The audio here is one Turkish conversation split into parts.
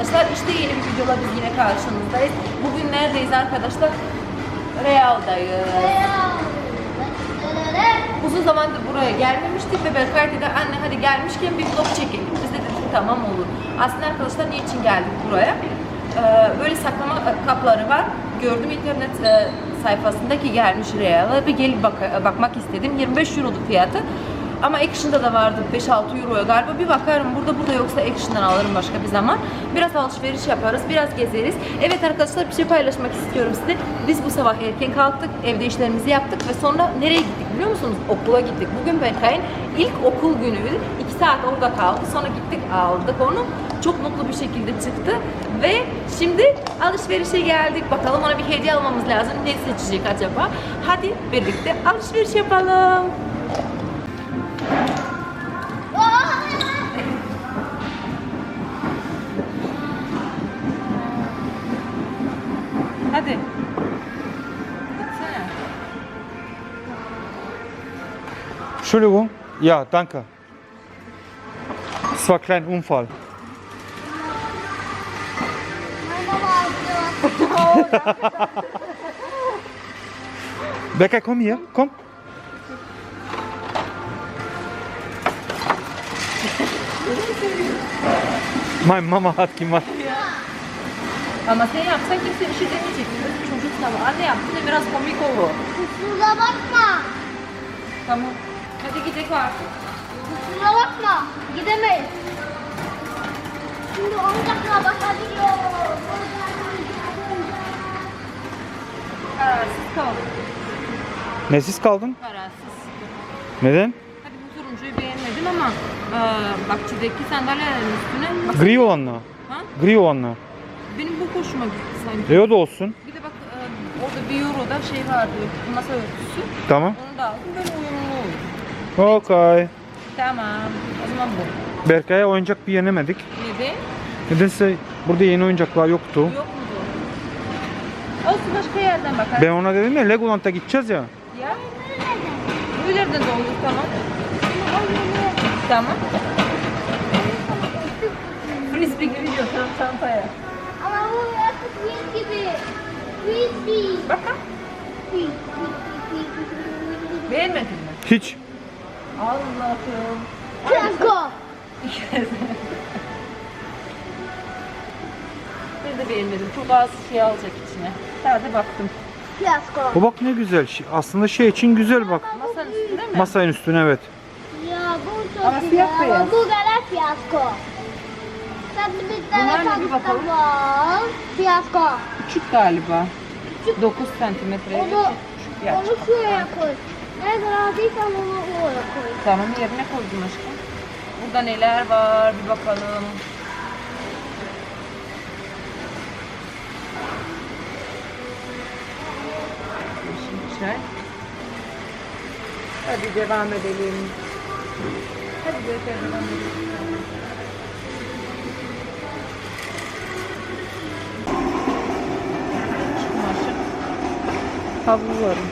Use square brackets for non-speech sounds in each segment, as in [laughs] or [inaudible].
arkadaşlar. İşte yeni bir videola biz yine karşınızdayız. Bugün neredeyiz arkadaşlar? Real'dayız. Uzun zamandır buraya gelmemiştik ve Berkay dedi anne hadi gelmişken bir vlog çekelim. Biz de dedik tamam olur. Aslında arkadaşlar niçin geldik buraya? Ee, böyle saklama kapları var. Gördüm internet e, sayfasındaki gelmiş Real'a bir gelip bak- bakmak istedim. 25 eurodu fiyatı. Ama Action'da da vardı 5-6 euroya galiba. Bir bakarım burada burada yoksa Action'dan alırım başka bir zaman. Biraz alışveriş yaparız, biraz gezeriz. Evet arkadaşlar bir şey paylaşmak istiyorum size. Biz bu sabah erken kalktık, evde işlerimizi yaptık ve sonra nereye gittik biliyor musunuz? Okula gittik. Bugün Berkay'ın ilk okul günüydü. 2 saat orada kaldı. Sonra gittik aldık onu. Çok mutlu bir şekilde çıktı ve şimdi alışverişe geldik. Bakalım ona bir hediye almamız lazım. Ne seçecek acaba? Hadi birlikte alışveriş yapalım. Hadi. Entschuldigung. Ja, danke. Es war ein kleiner Unfall. [laughs] Becker, komm hier, komm. Meine Mama hat gemacht. Ama sen yapsan kimse bir şey demeyecek. Çocuksun ama anne yaptın da biraz komik olur. Kusura bakma. Tamam. Hadi gidelim artık. Kusura bakma. Gidemeyiz. Şimdi oyuncakla bakabiliyor. Kararsız kaldım. Nesiz kaldın? Kararsız. Neden? Beğenmedim ama e, bahçedeki sandalyelerin üstüne bak, Gri olanla. ha? Gri olanla. benim bu hoşuma gitti sanki. E o da olsun. Bir de bak e, orada bir euroda şey vardı masa örtüsü. Tamam. Onu da aldım böyle uyumlu olur. Okay. Tamam. O zaman bu. Berkay'a oyuncak bir yenemedik. Neden? Nedense burada yeni oyuncaklar yoktu. Yok mu bu? Olsun başka yerden bakarız. Ben ona dedim ya Legoland'a gideceğiz ya. Ya. Böylelerden de olur tamam. Tamam. Frisbee gibi diyorsun çantaya. Ama bu artık bir gibi. Frisbee. Bakın. Beğenmedin mi? Hiç. Allah'ım. Fiyasko. Ben de beğenmedim. Çok az şey alacak içine. Sadece baktım. Fiyasko. O bak ne güzel. şey- Aslında şey için güzel bak. Masanın üstünde mi? Masanın üstüne evet. Ama güzel siyah ama beyaz. bu gene fiyasko. Sen bir tane Bunlar ne bir bakalım? var. Fiyasko. Küçük galiba. 9 santimetre. Onu, Küçük bir onu açık. şuraya koy. Nereden aldıysan onu oraya koy. Tamam yerine koydum aşkım. Burada neler var bir bakalım. Yeşil çay. Hadi devam edelim. Hadi. Kumaşı. Havlularım.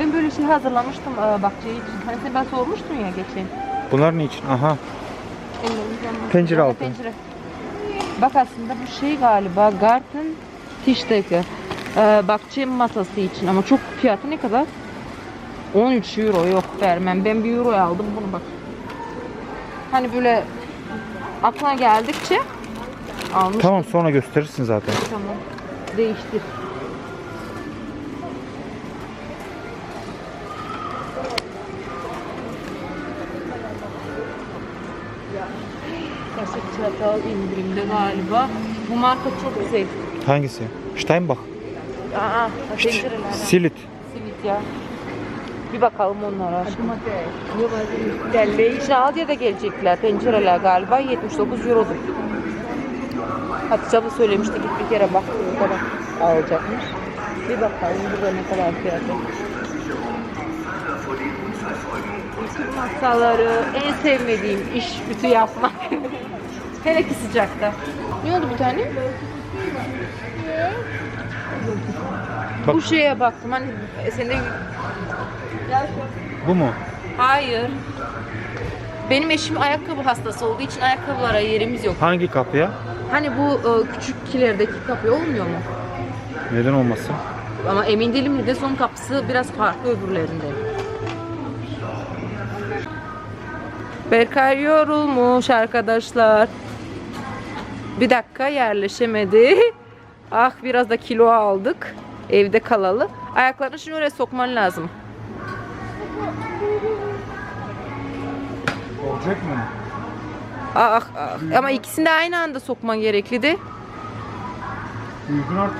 Ben böyle şey hazırlamıştım e, bahçeyi. Hani sen ben sormuştun ya geçen. Bunlar ne için? Aha. Pencere Evet, altı. Pencere. Bak aslında bu şey galiba Garten Tischdecke. Ee, bahçe masası için ama çok fiyatı ne kadar? 13 euro yok vermem. Ben 1 euroya aldım bunu bak. Hani böyle aklına geldikçe almış. Tamam sonra gösterirsin zaten. Tamam. Değiştir. Çatal indirimde galiba. Bu marka çok güzel. Hangisi? Steinbach. Aa, tencereler. Silit. Simit ya. Bir bakalım onlara aşkım. Belli. İçine da gelecekler. Tencereler galiba 79 eurodur. Hatice abla söylemişti git bir kere bak o kadar alacakmış. Bir bakalım burada ne kadar fiyatı. Bütün masaları en sevmediğim iş ütü yapmak. [laughs] Hele ki sıcakta. Ne oldu bir tane? Bak. Bu şeye baktım hani sende Bu mu? Hayır. Benim eşim ayakkabı hastası olduğu için ayakkabılara yerimiz yok. Hangi kapıya? Hani bu e, küçük kilerdeki kapı olmuyor mu? Neden olmasın? Ama emin değilim de son kapısı biraz farklı öbürlerinde. Berkay yorulmuş arkadaşlar. Bir dakika yerleşemedi. Ah biraz da kilo aldık. Evde kalalı. Ayaklarını şimdi oraya sokman lazım. Olacak mı? Ah, ah. Ama ikisini de aynı anda sokman gerekliydi. Uygun artık.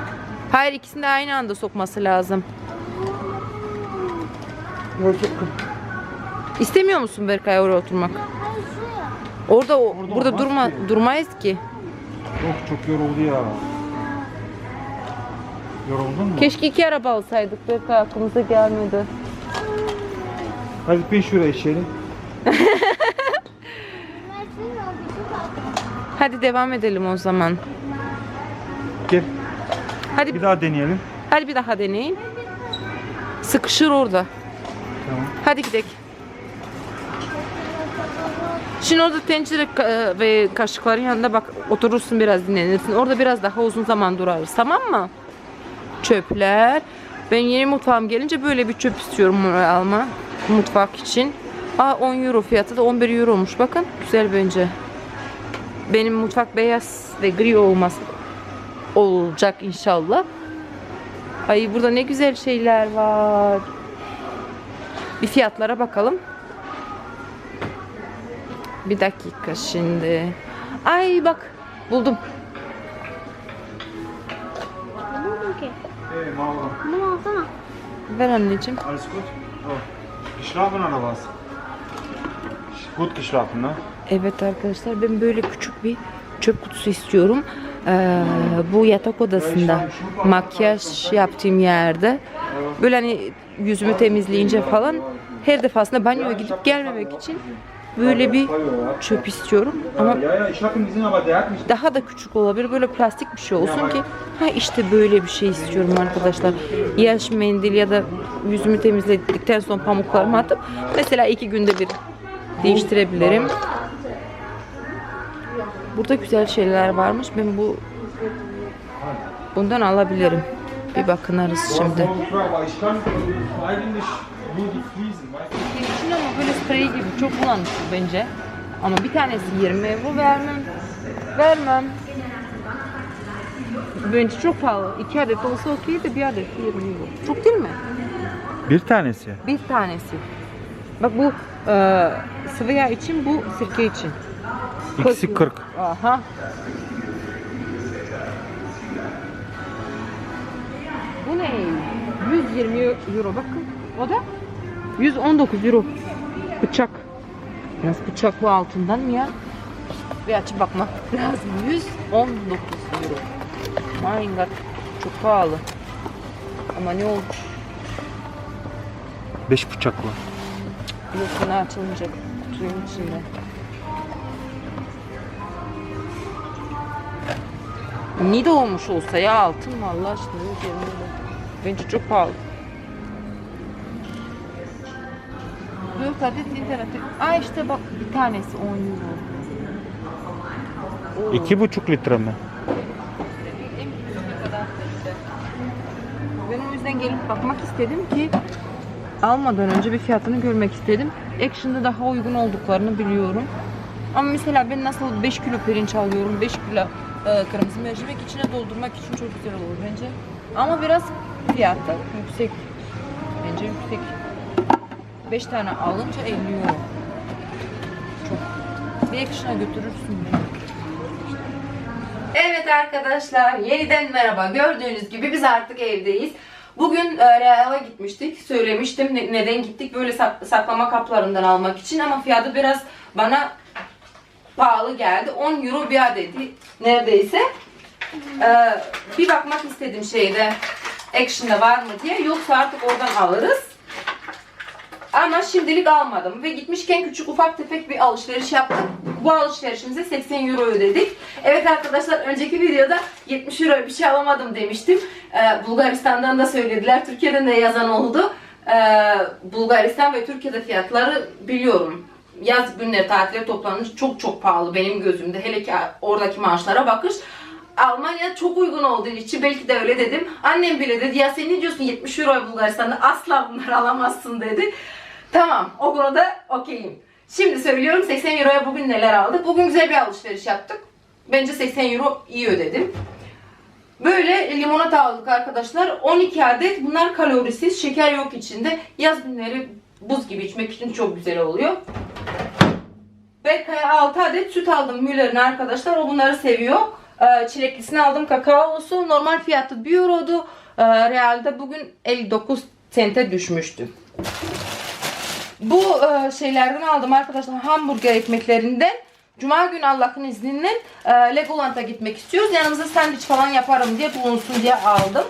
Hayır ikisini de aynı anda sokması lazım. İstemiyor musun Berkay oraya oturmak? Orada Orada burada olmaz durma ki. durmayız ki. Yok çok yoruldu ya. Yoruldun mu? Keşke iki araba alsaydık. Berkay aklımıza gelmedi. Hadi bin şuraya kalktı. [laughs] Hadi devam edelim o zaman. Gel. Hadi Bir daha deneyelim. hadi bir daha deneyin. Sıkışır orada. Tamam. Hadi gidelim. Şimdi orada tencere ka- ve kaşıkların yanında bak oturursun biraz dinlenirsin. Orada biraz daha uzun zaman durarız tamam mı? Çöpler. Ben yeni mutfağım gelince böyle bir çöp istiyorum alma. Mutfak için. Aa 10 euro fiyatı da 11 euromuş bakın. Güzel bence. Benim mutfak beyaz ve gri olması olacak inşallah. Ay burada ne güzel şeyler var. Bir fiyatlara bakalım. Bir dakika şimdi. Ay bak buldum. Ne buldun ki? Hey Mauer. Bunu alsana. Ver anneciğim. Alles gut? Oh. Geschlafen oder was? Gut geschlafen, ne? Evet arkadaşlar ben böyle küçük bir çöp kutusu istiyorum. Ee, bu yatak odasında makyaj yaptığım yerde böyle hani yüzümü temizleyince falan her defasında banyoya gidip gelmemek için böyle bir çöp istiyorum ama daha da küçük olabilir. Böyle plastik bir şey olsun ki ha işte böyle bir şey istiyorum arkadaşlar. Yaş mendil ya da yüzümü temizledikten sonra pamuklarımı atıp mesela iki günde bir değiştirebilirim. Burada güzel şeyler varmış. Ben bu bundan alabilirim. Bir bakınarız şimdi. Sprey gibi çok bulanık bence. Ama bir tanesi 20 euro vermem. Vermem. Bence çok pahalı. İki adet olsa okey de bir adet 20 euro. Çok değil mi? Bir tanesi. Bir tanesi. Bak bu e, sıvı yağ için bu sirke için. İkisi 40. Aha. Bu ne? 120 euro bakın. O da 119 euro. Bıçak. Nasıl bıçak bu altından mı ya? Bir açıp bakmak lazım. 119 euro. My God. Çok pahalı. Ama ne oldu? 5 bıçaklı. Yakını açılmayacak kutunun içinde. Nido olmuş olsa ya altın mı Allah aşkına yok yerinde de. Bence çok pahalı. Adet interaktif. Aa işte bak bir tanesi 10 euro. Oo. İki buçuk litre mi? Ben o yüzden gelip bakmak istedim ki almadan önce bir fiyatını görmek istedim. Action'da daha uygun olduklarını biliyorum. Ama mesela ben nasıl 5 kilo pirinç alıyorum, 5 kilo e, kırmızı mercimek içine doldurmak için çok güzel olur bence. Ama biraz fiyatı yüksek. Bence yüksek. 5 tane alınca 50 euro. Çok. Bir Action'a götürürsün. Evet arkadaşlar yeniden merhaba. Gördüğünüz gibi biz artık evdeyiz. Bugün e, Real'a gitmiştik. Söylemiştim ne- neden gittik. Böyle sak- saklama kaplarından almak için ama fiyatı biraz bana pahalı geldi. 10 euro bir adeti neredeyse. E, bir bakmak istedim şeyde Action'da var mı diye. Yoksa artık oradan alırız. Ama şimdilik almadım ve gitmişken küçük ufak tefek bir alışveriş yaptık. Bu alışverişimize 80 euro ödedik. Evet arkadaşlar önceki videoda 70 euro bir şey alamadım demiştim. Ee, Bulgaristan'dan da söylediler. Türkiye'den de yazan oldu. Ee, Bulgaristan ve Türkiye'de fiyatları biliyorum. Yaz günleri tatile toplanmış çok çok pahalı benim gözümde. Hele ki oradaki maaşlara bakış. Almanya çok uygun olduğu için belki de öyle dedim. Annem bile dedi ya sen ne diyorsun 70 euro Bulgaristan'da asla bunları alamazsın dedi. Tamam o konuda okeyim. Şimdi söylüyorum 80 euroya bugün neler aldık. Bugün güzel bir alışveriş yaptık. Bence 80 euro iyi ödedim. Böyle limonata aldık arkadaşlar. 12 adet. Bunlar kalorisiz. Şeker yok içinde. Yaz günleri buz gibi içmek için çok güzel oluyor. Berkay'a 6 adet süt aldım Müller'in arkadaşlar. O bunları seviyor. Ee, Çileklisini aldım kakaolusu. Normal fiyatı 1 eurodu. Ee, Realde bugün 59 sente düşmüştü. Bu e, şeylerden aldım arkadaşlar hamburger ekmeklerinden. Cuma günü Allah'ın izniyle e, Legoland'a gitmek istiyoruz. Yanımıza sandviç falan yaparım diye bulunsun diye aldım.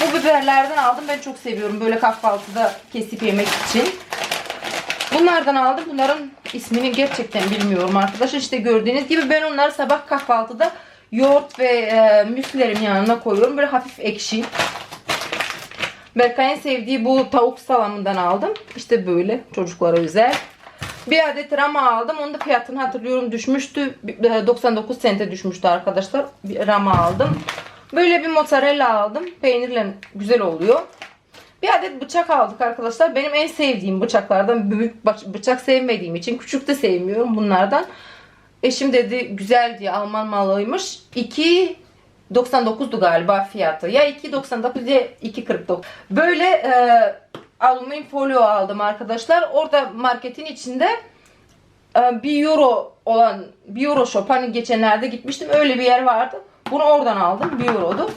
Bu biberlerden aldım. Ben çok seviyorum böyle kahvaltıda kesip yemek için. Bunlardan aldım. Bunların ismini gerçekten bilmiyorum arkadaşlar. İşte gördüğünüz gibi ben onları sabah kahvaltıda yoğurt ve e, müslilerin yanına koyuyorum. Böyle hafif ekşi. Berkay'ın sevdiği bu tavuk salamından aldım. İşte böyle çocuklara özel. Bir adet rama aldım. Onun da fiyatını hatırlıyorum düşmüştü. e, 99 sente düşmüştü arkadaşlar. Bir rama aldım. Böyle bir mozzarella aldım. Peynirle güzel oluyor. Bir adet bıçak aldık arkadaşlar. Benim en sevdiğim bıçaklardan. Büyük bıçak sevmediğim için. Küçük de sevmiyorum bunlardan. Eşim dedi güzel diye Alman malıymış. 2 99'du galiba fiyatı. Ya 2.99 ya 2.49. Böyle e, alüminyum folyo aldım arkadaşlar. Orada marketin içinde e, 1 euro olan 1 euro shop hani geçenlerde gitmiştim öyle bir yer vardı. Bunu oradan aldım 1 eurodu.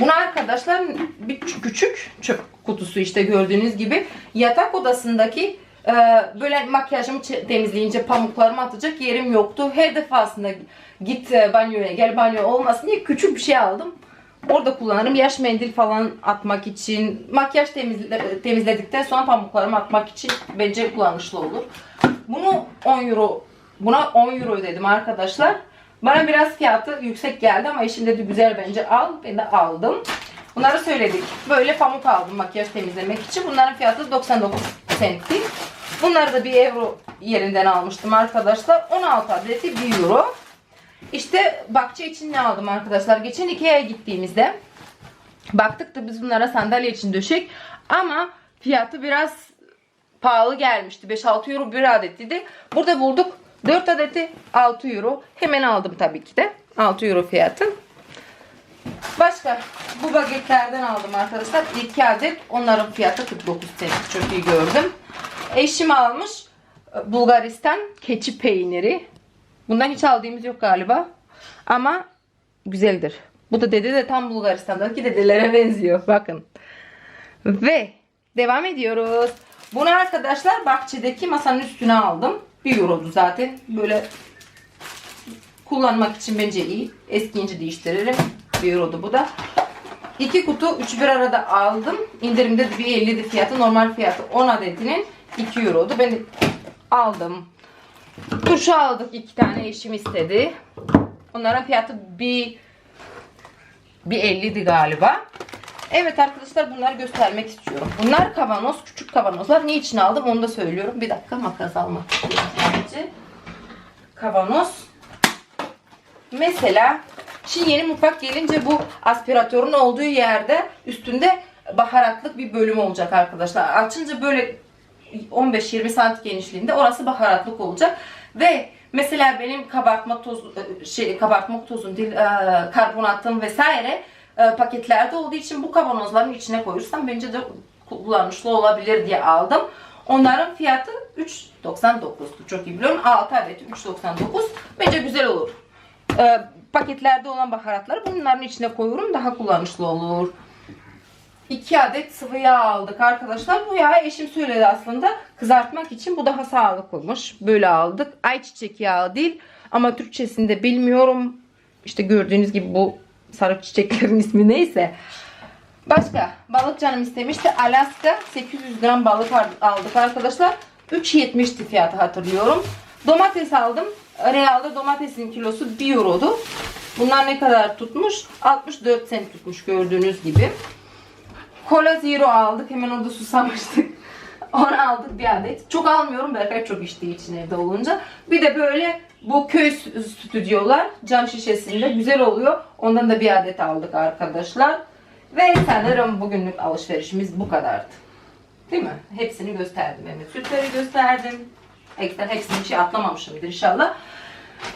Bunu arkadaşlar bir küçük, çöp kutusu işte gördüğünüz gibi yatak odasındaki böyle makyajımı temizleyince pamuklarımı atacak yerim yoktu. Her defasında git e, banyoya gel banyo olmasın diye küçük bir şey aldım. Orada kullanırım. Yaş mendil falan atmak için, makyaj temizle- temizledikten sonra pamuklarımı atmak için bence kullanışlı olur. Bunu 10 euro, buna 10 euro ödedim arkadaşlar. Bana biraz fiyatı yüksek geldi ama eşim dedi güzel bence al. Ben de aldım. Bunları söyledik. Böyle pamuk aldım makyaj temizlemek için. Bunların fiyatı 99 sentti. Bunları da 1 euro yerinden almıştım arkadaşlar. 16 adeti 1 euro. İşte bahçe için ne aldım arkadaşlar? Geçen Ikea'ya gittiğimizde baktık da biz bunlara sandalye için döşek ama fiyatı biraz pahalı gelmişti. 5-6 euro bir adettiydi. Burada bulduk 4 adeti 6 euro. Hemen aldım tabii ki de. 6 euro fiyatı. Başka bu bagetlerden aldım arkadaşlar. 2 adet. Onların fiyatı 49 TL. Çok iyi gördüm. Eşim almış e, Bulgaristan keçi peyniri. Bundan hiç aldığımız yok galiba. Ama güzeldir. Bu da dede de tam Bulgaristan'daki dedelere benziyor. Bakın. Ve devam ediyoruz. Bunu arkadaşlar bahçedeki masanın üstüne aldım. 1 eurodu zaten. Böyle kullanmak için bence iyi. Eskiyince değiştiririm. 1 eurodu bu da. İki kutu 3 bir arada aldım. İndirimde de bir 50'di fiyatı. Normal fiyatı 10 adetinin 2 eurodu. Ben aldım. Turşu aldık. iki tane eşim istedi. Onların fiyatı bir bir 50'di galiba. Evet arkadaşlar bunları göstermek istiyorum. Bunlar kavanoz, küçük kavanozlar. Niçin aldım onu da söylüyorum. Bir dakika makas almak istiyorum sadece. Kavanoz. Mesela şimdi yeni mutfak gelince bu aspiratörün olduğu yerde üstünde baharatlık bir bölüm olacak arkadaşlar. Açınca böyle 15-20 santim genişliğinde orası baharatlık olacak. Ve mesela benim kabartma tozu şey kabartma tozun değil e, karbonatım vesaire e, paketlerde olduğu için bu kavanozların içine koyursam bence de kullanışlı olabilir diye aldım. Onların fiyatı 3.99'du. Çok iyi biliyorum. 6 adeti 3.99. Bence güzel olur. E, paketlerde olan baharatları bunların içine koyuyorum. Daha kullanışlı olur. 2 adet sıvı yağ aldık arkadaşlar. Bu yağı eşim söyledi aslında. Kızartmak için bu daha sağlıklıymış. Böyle aldık. Ayçiçek yağı değil. Ama Türkçesinde bilmiyorum. İşte gördüğünüz gibi bu sarı çiçeklerin [laughs] ismi neyse. Başka balık canım istemişti. Alaska 800 gram balık aldık arkadaşlar. 3.70'ti fiyatı hatırlıyorum. Domates aldım. Realde domatesin kilosu 1 eurodu. Bunlar ne kadar tutmuş? 64 sent tutmuş gördüğünüz gibi. Cola Zero aldık. Hemen orada susamıştık. [laughs] Onu aldık bir adet. Çok almıyorum. Berkay çok içtiği için evde olunca. Bir de böyle bu köy stüdyolar cam şişesinde güzel oluyor. Ondan da bir adet aldık arkadaşlar. Ve sanırım bugünlük alışverişimiz bu kadardı. Değil mi? Hepsini gösterdim. Evet, sütleri gösterdim. Ekstra hepsini bir şey atlamamışımdır inşallah.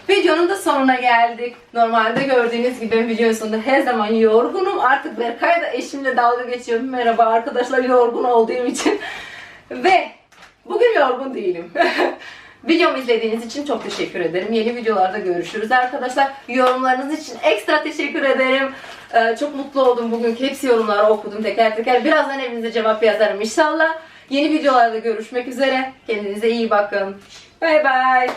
Videonun da sonuna geldik. Normalde gördüğünüz gibi videonun sonunda her zaman yorgunum. Artık Berkay da eşimle dalga geçiyor. Merhaba arkadaşlar yorgun olduğum için. Ve bugün yorgun değilim. [laughs] Videomu izlediğiniz için çok teşekkür ederim. Yeni videolarda görüşürüz arkadaşlar. Yorumlarınız için ekstra teşekkür ederim. Ee, çok mutlu oldum bugünkü hepsi yorumları okudum teker teker. Birazdan evinize cevap yazarım inşallah. Yeni videolarda görüşmek üzere. Kendinize iyi bakın. Bay bay.